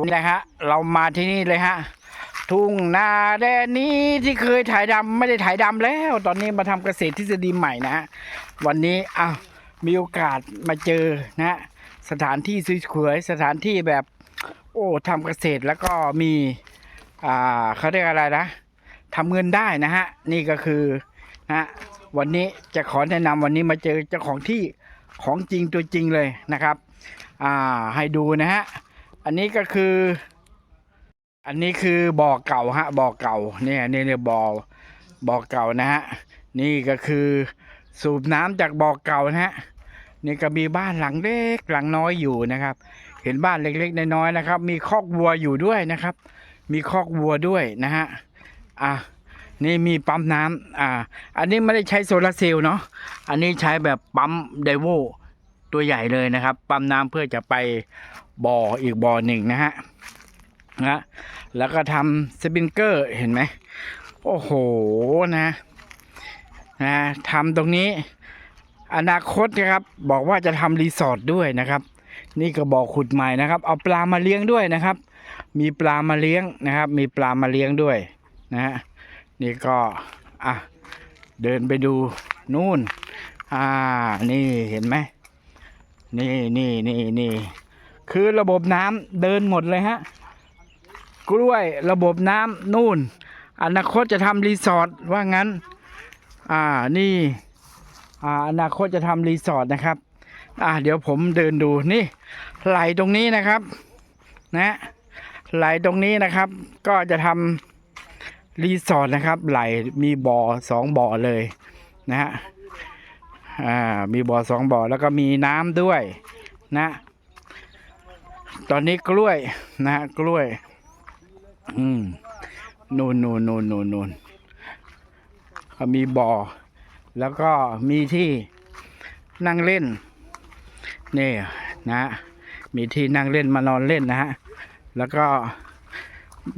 นี่แหละฮะ เรามาที่นี่เลยฮะ ทุ่งนาแดนนี้ที่เคยถ่ายดำไม่ได้ถ่ายดำแล้ว ตอนนี้มาทำเกษตรทฤษฎีใหม่นะฮะวันนี้อ้าวมีโอกาสมาเจอนะ สถานที่สวยๆสถานที่แบบ โอ้ทำเกษตรแล้วก็มีอ่าเขาเรียกอะไรนะทำเงินได้นะฮะ นี่ก็คือนะฮะวันนี้จะขอแนะนำวันนี้มาเจอเจ้าของที่ของจริงตัวจริงเลยนะครับ อ่าให้ดูนะฮะ อันนี้ก็คือ อันนี้คือบ่อเก่าฮะบ่อเก่าเนี่ยนี่เนี่ยบ่อบ่อเก่านะฮะนี่ก็คือสูบน้ำจากบ่อเก่านะฮะนี่ก็มีบ้านหลังเล็กหลังน้อยอยู่นะครับ เห็นบ้านเล็กๆน้อยๆนะครับ มีคอกวัวอยู่ด้วยนะครับ มีคอกวัวด้วยนะฮะอะนี่มีปั๊มน้ำอ่า อันนี้ไม่ได้ใช้โซลาร์เซลล์เนาะอันนี้ใช้แบบปั๊มไดโว ตัวใหญ่เลยนะครับ ปั๊มน้ำเพื่อจะไปบ่ออีกบ่อหนึ่งนะฮะนะแล้วก็ทำสปริงเกอร์เห็นไหมโอ้โหนะนะทำตรงนี้ อนาคตนะครับ บอกว่าจะทำรีสอร์ทด้วยนะครับ นี่ก็บอกขุดใหม่นะครับ เอาปลามาเลี้ยงด้วยนะครับ มีปลามาเลี้ยงนะครับ มีปลามาเลี้ยงด้วยนะฮะนี่ก็อะเดินไปดูนู่น อ่า นี่เห็นไหม นี่นี่นี่นี่คือระบบน้ำเดินหมดเลยฮะ กล้วยระบบน้ำนู่น อนาคตจะทำรีสอร์ทว่างั้น อ่านี่ อ่าอนาคตจะทำรีสอร์ทนะครับ อ่าเดี๋ยวผมเดินดูนี่ ไหลตรงนี้นะครับ นะไหลตรงนี้นะครับ ก็จะทำรีสอร์ทนะครับ ไหลมีบ่อสองบ่อเลยนะฮะ อ่ามีบ่อสองบ่อแล้วก็มีน้ำด้วยนะ ตอนนี้กล้วยนะฮะกล้วย อืมนูนนูนนูนนูนนูนก็มีบ่อ แล้วก็มีที่นั่งเล่นนี่นะ มีที่นั่งเล่นมานอนเล่นนะฮะแล้วก็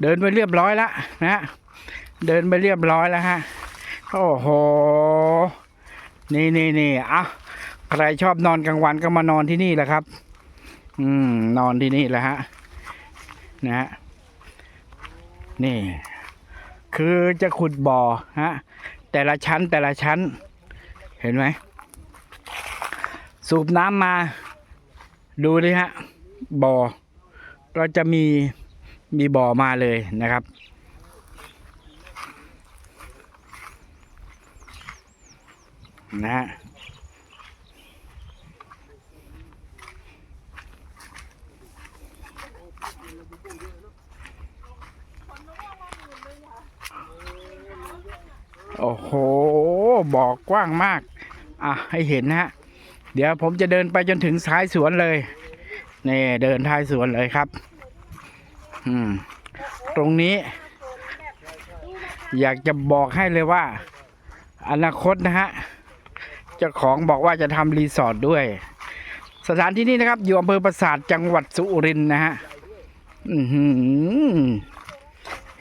เดินไปเรียบร้อยแล้วนะฮะเดินไปเรียบร้อยแล้วฮะ โอ้โห นี่นี่นี่อะใครชอบนอนกลางวันก็มานอนที่นี่แหละครับ อืม นอนที่นี่แหละฮะนะฮะนี่ คือจะขุดบ่อฮะแต่ละชั้นแต่ละชั้น เห็นไหมสูบน้ำมา ดูดิฮะบ่อ ก็จะมีมีบ่อมาเลยนะครับ นะฮะโอ้โหบอกว้างมาก อะ ให้เห็นนะฮะ เดี๋ยวผมจะเดินไปจนถึงท้ายสวนเลย นี่เดินท้ายสวนเลยครับ อืม ตรงนี้ อยากจะบอกให้เลยว่า อนาคตนะฮะ เจ้าของบอกว่าจะทำรีสอร์ทด้วย สถานที่นี้นะครับ อยู่อำเภอปราสาทจังหวัดสุรินทร์นะฮะ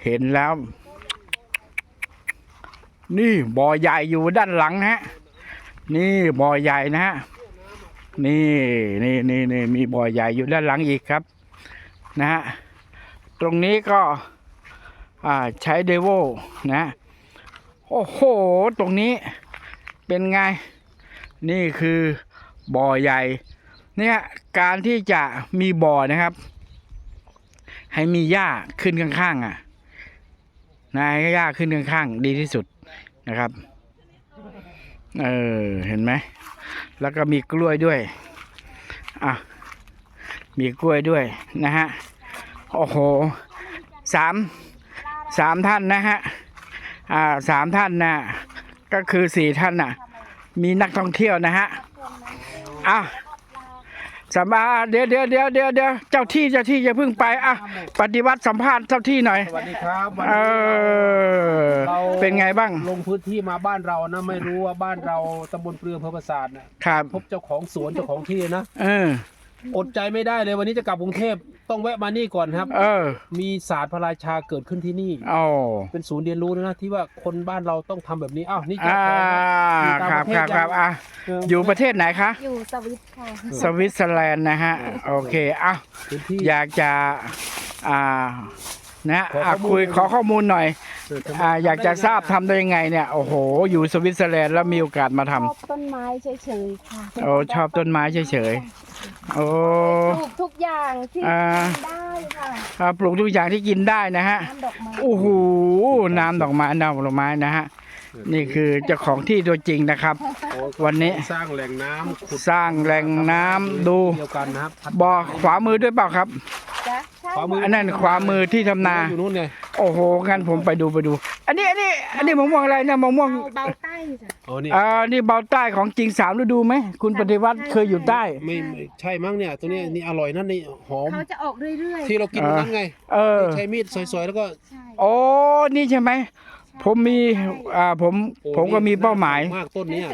เห็นแล้ว นี่บ่อใหญ่อยู่ด้านหลังฮะ นี่บ่อใหญ่นะฮะนี่นี่นี่นี่มีบ่อใหญ่อยู่ด้านหลังอีกครับ นะฮะตรงนี้ก็อ่าใช้เดโวนะ โอ้โห ตรงนี้เป็นไง นี่คือบ่อใหญ่ เนี่ยการที่จะมีบ่อนะครับ ให้มีหญ้าขึ้นข้างๆอะนะให้หญ้าขึ้นข้างๆดีที่สุดนะครับ เออเห็นไหมแล้วก็มีกล้วยด้วยอะมีกล้วยด้วยนะฮะโอ้โหสามสามท่านนะฮะอ่าสามท่านนะก็คือสี่ท่านน่ะ มีนักท่องเที่ยวนะฮะอะสำมา เดี๋ยวเดี๋ยวเดี๋ยวเดี๋ยวเดี๋ยวเจ้าที่เจ้าที่จะเพิ่งไปอะปฏิวัติสัมภาษณ์เจ้าที่หน่อย สวัสดีครับวันเอนี้อเราเป็นไงบ้างลงพื้นที่มาบ้านเรานะไม่รู้ว่าบ้านเราตำบลเปลืออำเภอประสาทนะครับพบเจ้าของสวนเจ้าของที่นะ เออ อดใจไม่ได้เลยวันนี้จะกลับกรุงเทพต้องแวะมานี่ก่อนครับ เออมีศาสตร์พระราชาเกิดขึ้นที่นี่โอ้เป็นศูนย์เรียนรู้นะที่ว่าคนบ้านเราต้องทำแบบนี้อ้าวนี่เจ้าอ่าของครับครับครับอะเอออยู่ประเทศไหนคะ อยู่สวิตค่ะ สวิตเซอร์แลนด์นะฮะ โอเคอะพื้นที่อยากจะอ่า นะขออะข้อมูลคุยหน่อยขอข้อมูลหน่อยเออทำไม อ่าอยากจะทราบได้ทำได้ยังไงเนี่ยโอ้โห อยู่สวิตเซอร์แลนด์แล้วมีโอกาสมาชทำ อบต้นไม้เฉยๆค่ะโอ้ชอบต้นไม้เฉยๆโอ้ ปลูกทุกอย่างที่อ่า ได้ค่ะอ่าปลูกทุกอย่างที่กินได้นะฮะ น้ำดอกไม้โอ้โหน้ำดอกไม้น้ำผลไม้นะฮะ นี่คือเจ้าของที่ตัวจริงนะครับ โอ้วันนี้สร้างแหล่งน้ำขุดสร้างแหล่งน้ำดูเดียวกันนะครับพัดบ่อขวามือด้วยเปล่าครับจ้ะใช่ ขวามือันนั้นขวามือที่ทำนา อยู่นู้นไงโอ้โหงั้นผมไปดูไปดู อันนี้อันนี้อันนี้มะม่วงอะไรนะมะม่วงเบาเบาใต้จ้ะ โอ้นี่อ่านี่เบาใต้ของจริงสามฤดูไหมคุณปฏิวัติเคยอยู่ใต้ ไม่ไม่ใช่มั้งเนี่ยตัวเนี้ยนี่อร่อยนั่นนี่หอมเขาจะออกเรื่อยที่เรากินวันนั้นไงเออ ใช้มีดซอยๆแล้วก็ๆ ใช่ โอ้นี่ใช่ไหมผมมีอ่าผมโอ้ผมก็มีเป้าหมาย มากต้นเนี้ย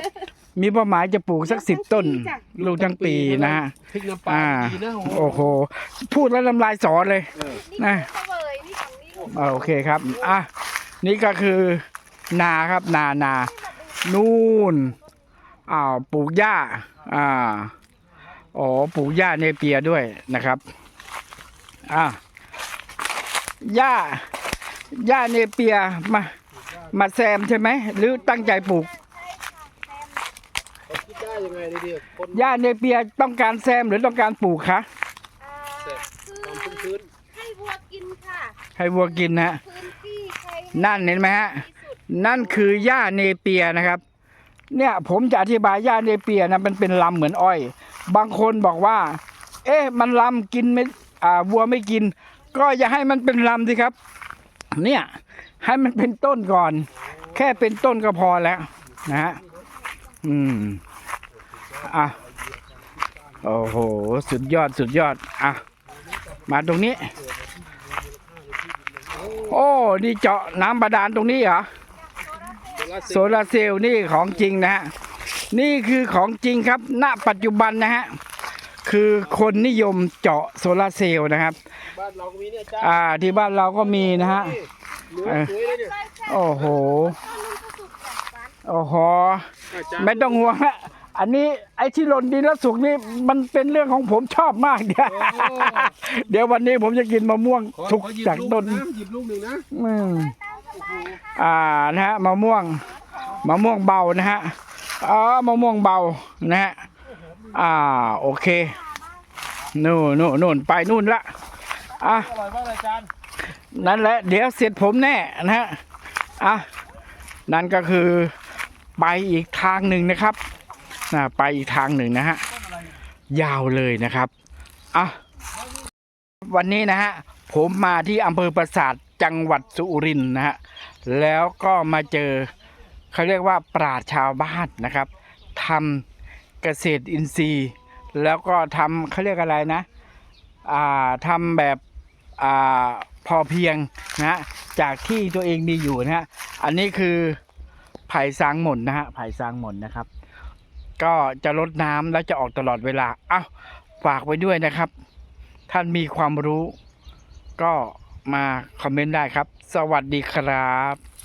มีเป้าหมายจะปลูกสักสิบต้น ลูกทั้งปีนะฮะพริกน้ำปลาอ่าดีนะโอ้โห พูดแล้วน้ำลายสอเลยเออนะ เสวยนี่ของนี่ลูกอ่าโอเคครับ อะ นี่ก็คือนาครับ นานา นู่นอ้าวปลูกหญ้า อ่า อ๋อ ปลูกหญ้าเนเปียด้วยนะครับ อะ หญ้า หญ้าเนเปียมา มาแซมใช่ไหม หรือตั้งใจปลูกเขาคิดได้ ยังไงเลยดิคนหญ้าเนเปียต้องการแซมหรือต้องการปลูกคะอ่าเสร็จคือความชื้นให้วัวกินค่ะให้วัวกินนะพื้นที่ใครนั่นเห็นไหมฮะ ที่สุดนั่นคือหญ้าเนเปียนะครับ เนี่ยผมจะอธิบายหญ้าเนเปียนะมันเป็นลำเหมือนอ้อย บางคนบอกว่า เอ๊ะมันลำกินไม่อ่าวัวไม่กิน ก็อย่าให้มันเป็นลำสิครับ เนี่ยให้มันเป็นต้นก่อน แค่เป็นต้นก็พอแล้วนะฮะอืม อะโอ้โห สุดยอด สุดยอด อะ มาตรงนี้ โอ้ นี่เจาะน้ำบาดาลตรงนี้เหรอๆโซลาร์เซลล์นี่ของจริงนะฮะ นี่คือของจริงครับ ณ ปัจจุบันนะฮะ คือคนนิยมเจาะโซลาร์เซลล์นะครับ บ้านเราก็มีเนี่ยจ้าอ่า ที่บ้านเราก็มีนะฮะ เหลือสวยเลยเนี่ยโอ้โห โอ้โหอาจารย์ไม่ต้องห่วงฮะ อันนี้ไอ้ที่หล่นดินแล้วสุกนี่มันเป็นเรื่องของผมชอบมากเดี๋ยวเดี๋ยววันนี้ผมจะกินมะม่วงขอสุกขอหยิบจากลูกต้นนะหยิบลูกหนึ่งนะอืมอ่านะฮะมะม่วงมะม่วงเบานะฮะอ๋อมะม่วงเบานะฮะอ่าโอเคนู่นนู่นนู่นไปนู่นละอะอร่อยมากเลยอาจารย์นั่นแหละเดี๋ยวเสร็จผมแน่นะฮะอะนั่นก็คือไปอีกทางหนึ่งนะครับ นะไปอีกทางหนึ่งนะฮะยาวเลยนะครับอะวันนี้นะฮะผมมาที่อำเภอปราสาทจังหวัดสุรินทร์นะฮะแล้วก็มาเจอเขาเรียกว่าปราชชาวบ้านนะครับทำเกษตรอินทรีย์ แล้วก็ทำเขาเรียกอะไรนะอ่าทำแบบอ่าพอเพียงนะฮะจากที่ตัวเองมีอยู่นะฮะอันนี้คือไผ่ซางหม่นนะฮะไผ่ซางหม่นนะครับ ก็จะลดน้ำและจะออกตลอดเวลา เอ้าฝากไว้ด้วยนะครับ ท่านมีความรู้ ก็มาคอมเมนต์ได้ครับ สวัสดีครับ